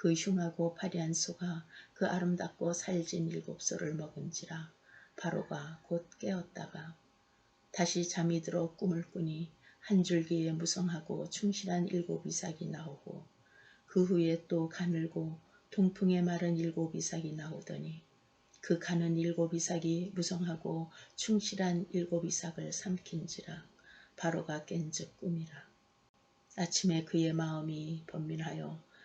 그 흉하고 파리한 소가 그 아름답고 살진 일곱 소를 먹은지라 바로가 곧 깨었다가 다시 잠이 들어 꿈을 꾸니 한 줄기에 무성하고 충실한 일곱 이삭이 나오고 그 후에 또 가늘고 동풍에 마른 일곱 이삭이 나오더니 그 가는 일곱 이삭이 무성하고 충실한 일곱 이삭을 삼킨지라 바로가 깬즉 꿈이라. 아침에 그의 마음이 번민하여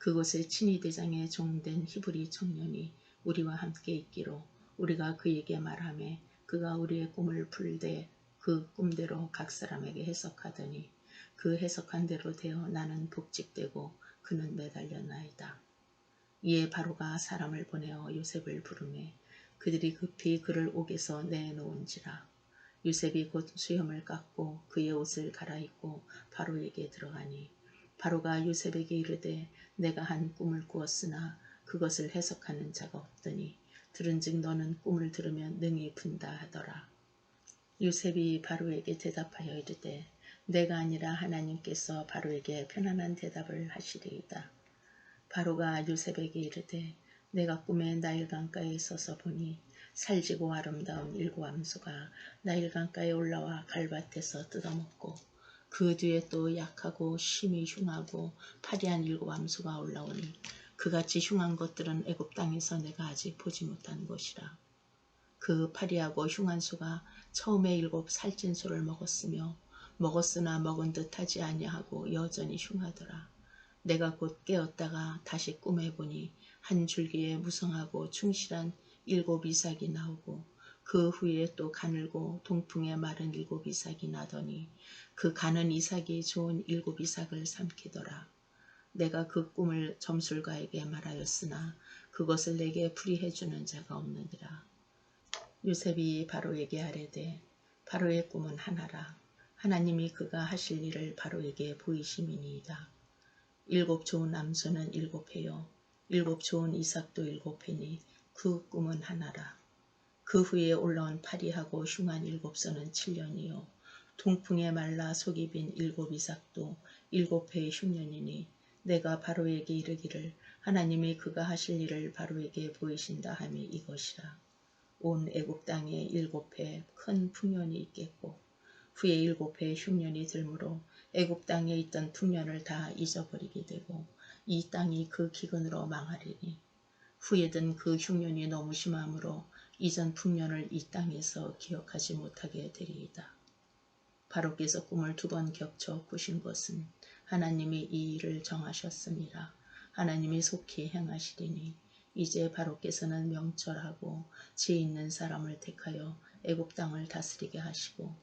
그곳에 친위대장에 종된 히브리 청년이 우리와 함께 있기로 우리가 그에게 말하며 그가 우리의 꿈을 풀되 그 꿈대로 각 사람에게 해석하더니 그 해석한 대로 되어 나는 복직되고 그는 매달렸나이다. 이에 바로가 사람을 보내어 요셉을 부르매 그들이 급히 그를 옥에서 내놓은지라 요셉이 곧 수염을 깎고 그의 옷을 갈아입고 바로에게 들어가니 바로가 요셉에게 이르되 내가 한 꿈을 꾸었으나 그것을 해석하는 자가 없더니 들은즉 너는 꿈을 들으면 능히 푼다 하더라. 요셉이 바로에게 대답하여 이르되 내가 아니라 하나님께서 바로에게 편안한 대답을 하시리이다. 바로가 요셉에게 이르되 내가 꿈에 나일강가에 서서 보니 살지고 아름다운 일곱 암소가 나일강가에 올라와 갈밭에서 뜯어먹고 그 뒤에 또 약하고 심히 흉하고 파리한 일곱 암수가 올라오니 그같이 흉한 것들은 애굽 땅에서 내가 아직 보지 못한 것이라. 그 파리하고 흉한 소가 처음에 일곱 살찐 소를 먹었으며 먹었으나 먹은 듯 하지 아니하고 여전히 흉하더라. 내가 곧 깨었다가 다시 꿈에 보니 한 줄기에 무성하고 충실한 일곱 이삭이 나오고 그 후에 또 가늘고 동풍에 마른 일곱 이삭이 나더니 그 가는 이삭이 좋은 일곱 이삭을 삼키더라. 내가 그 꿈을 점술가에게 말하였으나 그것을 내게 풀이해주는 자가 없느니라. 요셉이 바로에게 하래되 바로의 꿈은 하나라. 하나님이 그가 하실 일을 바로에게 보이심이니이다. 일곱 좋은 암소는 일곱 해요. 일곱 좋은 이삭도 일곱 해니 그 꿈은 하나라. 그 후에 올라온 파리하고 흉한 일곱 선은 7년이요. 동풍에 말라 속이 빈 일곱 이삭도 일곱 해의 흉년이니 내가 바로에게 이르기를 하나님이 그가 하실 일을 바로에게 보이신다 함이 이것이라. 온 애굽 땅에 일곱 해 큰 풍년이 있겠고 후에 일곱 해 흉년이 들므로 애굽 땅에 있던 풍년을 다 잊어버리게 되고 이 땅이 그 기근으로 망하리니 후에든 그 흉년이 너무 심하므로 이전 풍년을 이 땅에서 기억하지 못하게 되리이다. 바로께서 꿈을 두 번 겹쳐 꾸신 것은 하나님이 이 일을 정하셨습니다. 하나님이 속히 행하시리니 이제 바로께서는 명철하고 지혜 있는 사람을 택하여 애굽 땅을 다스리게 하시고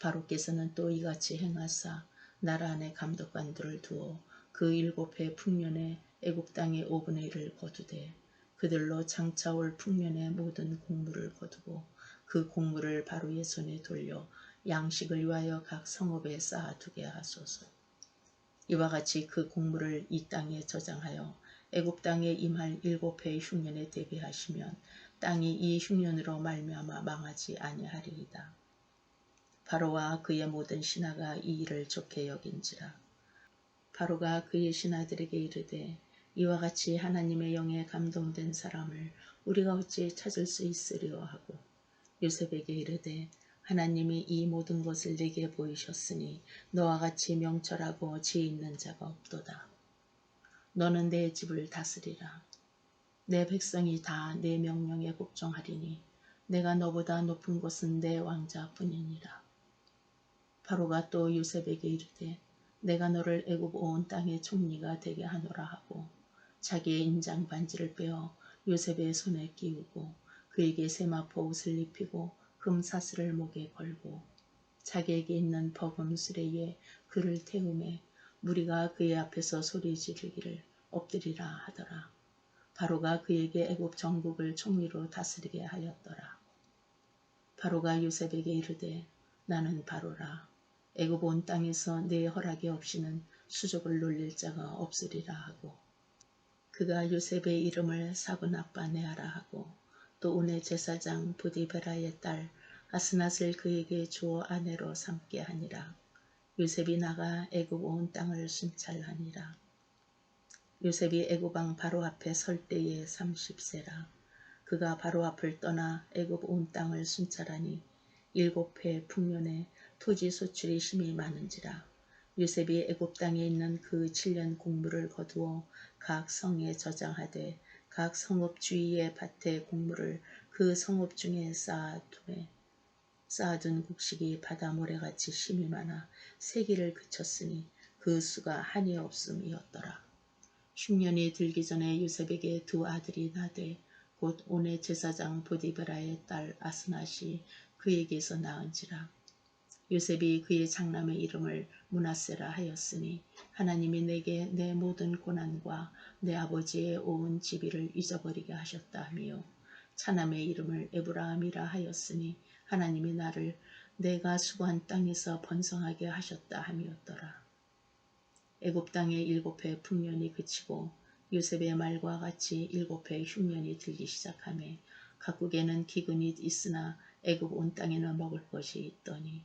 바로께서는 또 이같이 행하사 나라 안에 감독관들을 두어 그 일곱 해 풍년에 애굽 땅의 오분의 일을 거두되 그들로 장차 올 풍년의 모든 공물을 거두고 그 공물을 바로의 손에 돌려 양식을 위하여 각 성읍에 쌓아두게 하소서. 이와 같이 그 공물을 이 땅에 저장하여 애굽 땅에 임할 일곱 해의 흉년에 대비하시면 땅이 이 흉년으로 말미암아 망하지 아니하리이다. 바로와 그의 모든 신하가 이 일을 좋게 여긴지라. 바로가 그의 신하들에게 이르되 이와 같이 하나님의 영에 감동된 사람을 우리가 어찌 찾을 수 있으리요 하고 요셉에게 이르되 하나님이 이 모든 것을 내게 보이셨으니 너와 같이 명철하고 지혜 있는 자가 없도다. 너는 내 집을 다스리라. 내 백성이 다 내 명령에 복종하리니 내가 너보다 높은 곳은 내 왕자뿐이니라. 바로가 또 요셉에게 이르되 내가 너를 애굽 온 땅의 총리가 되게 하노라 하고 자기의 인장 반지를 빼어 요셉의 손에 끼우고 그에게 세마포 옷을 입히고 금사슬을 목에 걸고 자기에게 있는 버금 수레에 그를 태우매 무리가 그의 앞에서 소리 지르기를 엎드리라 하더라. 바로가 그에게 애굽 정국을 총리로 다스리게 하였더라. 바로가 요셉에게 이르되 나는 바로라. 애굽 온 땅에서 내 허락이 없이는 수족을 놀릴 자가 없으리라 하고 그가 요셉의 이름을 사분아빠 네아라 하고 또 온의 제사장 부디베라의 딸 아스낫을 그에게 주어 아내로 삼게 하니라. 요셉이 나가 애굽 온 땅을 순찰하니라. 요셉이 애굽왕 바로 앞에 설 때에 30세라. 그가 바로 앞을 떠나 애굽 온 땅을 순찰하니 일곱 해 풍년에 토지 소출이 심히 많은지라. 요셉이 애굽 땅에 있는 그 7년 공물을 거두어 각 성에 저장하되 각 성읍 주위의 밭에 곡물을 그 성읍 중에 쌓아두매 쌓아둔 곡식이 바다 모래같이 심이 많아 세기를 그쳤으니 그 수가 한이 없음이었더라. 흉년이 들기 전에 요셉에게 두 아들이 나되 곧 온의 제사장 보디베라의 딸 아스낫이 그에게서 낳은지라. 요셉이 그의 장남의 이름을 문하세라 하였으니 하나님이 내게 내 모든 고난과 내 아버지의 온 지비를 잊어버리게 하셨다 하며 차남의 이름을 에브라함이라 하였으니 하나님이 나를 내가 수고한 땅에서 번성하게 하셨다 함이었더라. 애굽 땅의 일곱 해 풍년이 그치고 요셉의 말과 같이 일곱 해 흉년이 들기 시작하며 각국에는 기근이 있으나 애굽 온 땅에는 먹을 것이 있더니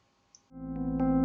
Thank you.